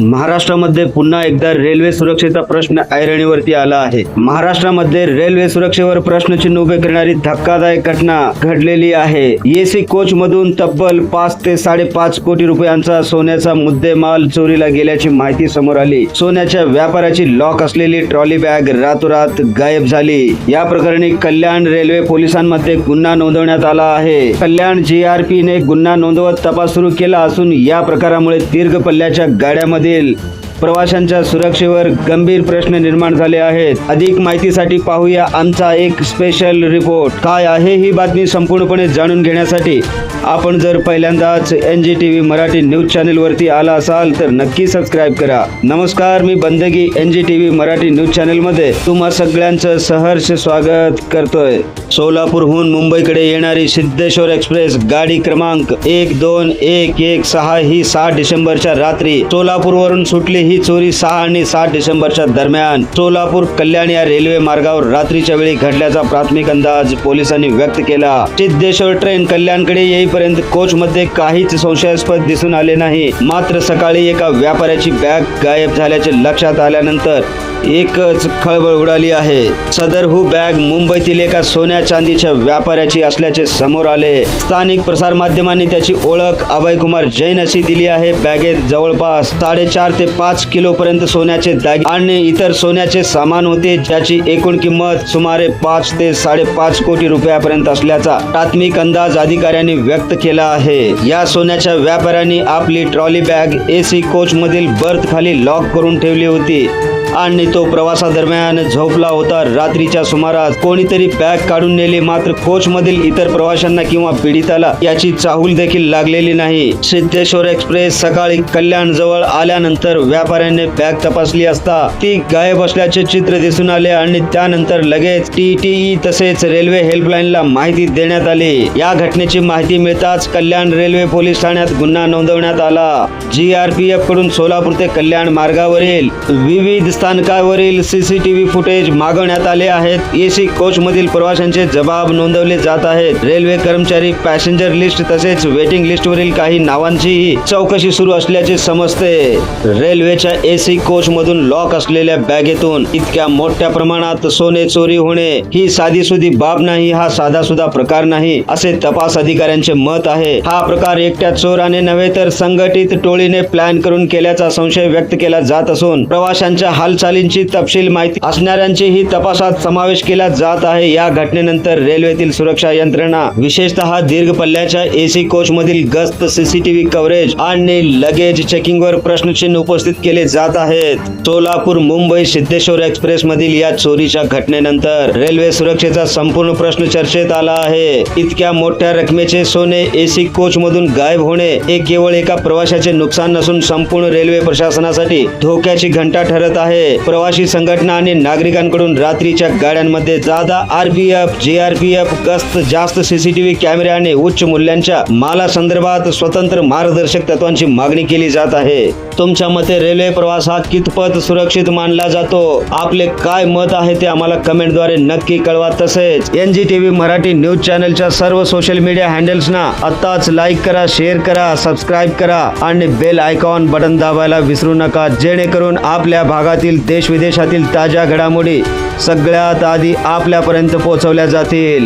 महाराष्ट्रामध्ये पुन्हा एकदा रेल्वे सुरक्षेचा प्रश्न ऐरणीवरती आला आहे. महाराष्ट्रामध्ये रेल्वे सुरक्षेवर प्रश्नचिन्ह उभे करणारी धक्कादायक घटना घडलेली आहे. एसी कोच मधून तब्बल पाच ते साडेपाच कोटी रुपयांचा सोन्याचा मुद्देमाल चोरीला गेल्याची माहिती समोर आली. सोन्याच्या व्यापाराची लॉक असलेली ट्रॉली बॅग रातोरात गायब झाली. या प्रकरणी कल्याण रेल्वे पोलिसांमध्ये गुन्हा नोंदवण्यात आला आहे. कल्याण जीआरपी ने गुन्हा नोंदवत तपास सुरू केला असून या प्रकारामुळे दीर्घ पल्ल्याच्या गाड्यामध्ये del प्रवाशांच्या सुरक्षेवर गंभीर प्रश्न निर्माण झाले आहेत. अधिक माहितीसाठी पाहूया आमचा एक स्पेशल रिपोर्ट काय आहे ही बातमी संपूर्णपणे जाणून घेण्यासाठी? आपण जर पहिल्यांदाच N G T V Marathi news चॅनेलवरती आला असाल तर नक्की सबस्क्राईब करा. नमस्कार मी Bandagi N G T V Marathi news चॅनेलमध्ये तुम्हा सगळ्यांचं सहर्ष स्वागत करतोय. सोलापूरहून मुंबईकडे येणारी सिद्धेश्वर एक्सप्रेस गाडी क्रमांक एक दोन एक एक सहा ही सात डिसेंबरच्या रात्री सोलापूरवरून सुटली ही चोरी सहा आणि सात डिसेंबरच्या दरम्यान सोलापूर कल्याण या रेल्वे मार्गावर रात्रीच्या वेळी घडल्याचा प्राथमिक अंदाज पोलिसांनी व्यक्त केला. सिद्धेश्वर ट्रेन कल्याणकडे येईपर्यंत कोच मध्ये काहीच संशयास्पद दिसून आले नाही. मात्र सकाळी एका व्यापाऱ्याची बॅग गायब झाल्याचे लक्षात आल्यानंतर एकच खळबळ उडाली आहे. सदर हू बॅग मुंबईतील एका सोन्या चांदीच्या व्यापाऱ्याची असल्याचे समोर आले. स्थानिक प्रसार माध्यमांनी त्याची ओळख अभय कुमार जैन अशी दिली आहे. बॅगेत जवळपास साडेचार ते पाच किलो पर्यंत सोन्याचे दागिने आणि इतर सोन्याचे सामान होते ज्याची एकूण किंमत सुमारे पाच ते साडेपाच कोटी रुपयापर्यंत असल्याचा प्राथमिक अंदाज अधिकाऱ्यांनी व्यक्त केला आहे. या सोन्याच्या व्यापाऱ्यांनी आपली ट्रॉली बॅग एसी कोच मधील बर्थ खाली लॉक करून ठेवली होती. आणि तो प्रवासादरम्यान झोपला होता. रात्रीच्या सुमारास कोणीतरी बॅग काढून नेली. मात्र कोच मधील इतर प्रवाशांना किंवा पीडिताला याची चाहूल देखील लागलेली नाही. सिद्धेश्वर एक्सप्रेस सकाळी कल्याण जवळ आल्यानंतर व्यापाऱ्याने बॅग तपासली असता ती गायब असल्याचे चित्र दिसून आले आणि त्यानंतर लगेच टीटीई तसेच रेल्वे हेल्पलाईनला माहिती देण्यात आली. या घटनेची माहिती मिळताच कल्याण रेल्वे पोलीस ठाण्यात गुन्हा नोंदवण्यात आला. जी आर पी एफकडून सोलापूर ते कल्याण मार्गावरील विविध स्थानकावरील सीसीटीव्ही फुटेज मागवण्यात आले आहेत. एसी कोच मधील प्रवाशांचे जबाब नोंदवले जात आहेत. रेल्वे कर्मचारी पॅसेंजर लिस्ट तसेच वेटिंग लिस्ट वरील काही नावांचीही चौकशी सुरू असल्याचे समजते. रेल्वेच्या एसी कोच मधून लॉक असलेल्या बॅगेतून इतक्या मोठ्या प्रमाणात सोने चोरी होणे ही साधीसुधी बाब नाही हा साधा सुद्धा प्रकार नाही असे तपास अधिकाऱ्यांचे मत आहे. हा प्रकार एकट्या चोराने नव्हे तर संघटित टोळीने प्लॅन करून केल्याचा संशय व्यक्त केला जात असून प्रवाशांच्या हाल हालचालींची तपशील माहिती असणाऱ्यांचीही तपासात समावेश केला जात आहे. या घटनेनंतर रेल्वेतील सुरक्षा यंत्रणा विशेषतः दीर्घ पल्ल्याच्या एसी कोच मधील गस्त सीसीटीव्ही कव्हरेज आणि लगेज चेकिंग वर प्रश्नचिन्ह उपस्थित केले जात आहेत. सोलापूर मुंबई सिद्धेश्वर एक्सप्रेस मधील या चोरीच्या घटनेनंतर रेल्वे सुरक्षेचा संपूर्ण प्रश्न चर्चेत आला आहे. इतक्या मोठ्या रकमेचे सोने एसी कोच मधून गायब होणे हे केवळ एका प्रवाशाचे नुकसान नसून संपूर्ण रेल्वे प्रशासनासाठी धोक्याची घंटा ठरत आहे. प्रवासी संघटना आणि नागरिकांकडून रात्रीच्या गाड्यांमध्ये जादा आरपीएफ जेआरपीएफ गस्त जास्त सीसीटीव्ही कॅमेरे आणि उच्च मूल्यांच्या माला संदर्भात स्वतंत्र मार्गदर्शक तत्वांची मागणी केली जात आहे. तुमच्या मते रेल्वे प्रवास हा कितपत सुरक्षित मानला जातो? आपले काय मत आहे ते आम्हाला कमेंटद्वारे नक्की कळवा. तसेच N G T V Marathi news चॅनलच्या सर्व सोशल मीडिया हँडल्सना आत्ताच लाईक करा शेअर करा सबस्क्राईब करा आणि बेल आयकॉन बटन दाबायला विसरू नका. जेणेकरून आपल्या भागातील राज्यातील देशविदेशातील ताज्या घडामोडी सगळ्यात आधी आपल्यापर्यंत पोहोचवल्या जातील.